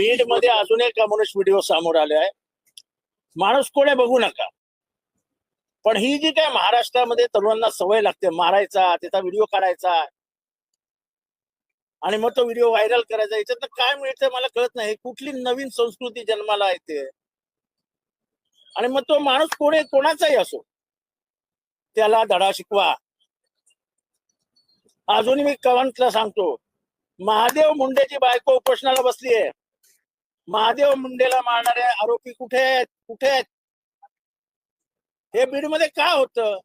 बीडमध्ये अजून एक कम्युनिस्ट व्हिडिओ समोर आले आहे माणूस कोणी बघू नका. पण ही जी काय महाराष्ट्रामध्ये तरुणांना सवय लागते मारायचा त्याचा व्हिडिओ काढायचा. आणि मग तो व्हिडिओ व्हायरल करायचा याच्यात काय मिळतंय मला कळत नाही. कुठली नवीन संस्कृती जन्माला येते? आणि मग तो माणूस कोणी कोणाचाही असो त्याला धडा शिकवा. अजून मी कवंतला सांगतो महादेव मुंडेची बायको उपोषणाला बसली आहे महादेव मुंडेला मारणारे आरोपी कुठे आहेत? कुठे आहेत? हे बीडमध्ये का होतं?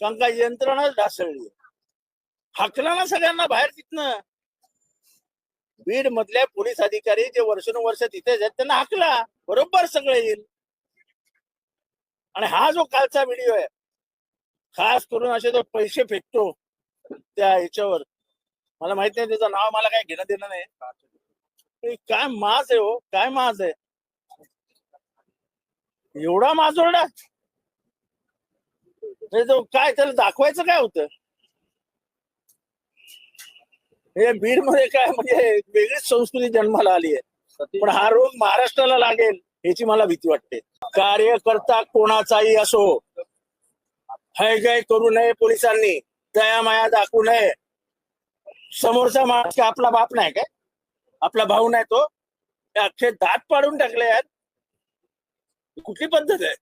कारण का यंत्रणाच ढासळली. हाकला ना सगळ्यांना बाहेर तिथनं. बीड मधल्या पोलीस अधिकारी जे वर्षानुवर्ष तिथे आहेत त्यांना हाकला. बरोबर सगळे येईल. आणि हा जो कालचा व्हिडिओ आहे खास करून असे तो पैसे फेकतो त्या ह्याच्यावर मला माहीत नाही त्याचं नाव मला काय घेणं देणं नाही. काय माज आहे हो काय माज आहे? एवढा माजोरडा हे काय त्याला दाखवायचं काय होतं? हे बीडमध्ये काय म्हणजे वेगळीच संस्कृती जन्माला आली आहे. पण हा रोग महाराष्ट्राला लागेल याची मला भीती वाटते. कार्यकर्ता कोणाचाही असो हय गय करू नये पोलिसांनी दया माया दाखवू नये. समोरचा माणूस आपला बाप नाही काय? आपला भाऊ नाही तो. ते अख्खे दात पाडून टाकले आहेत. कुठली पद्धत आहे?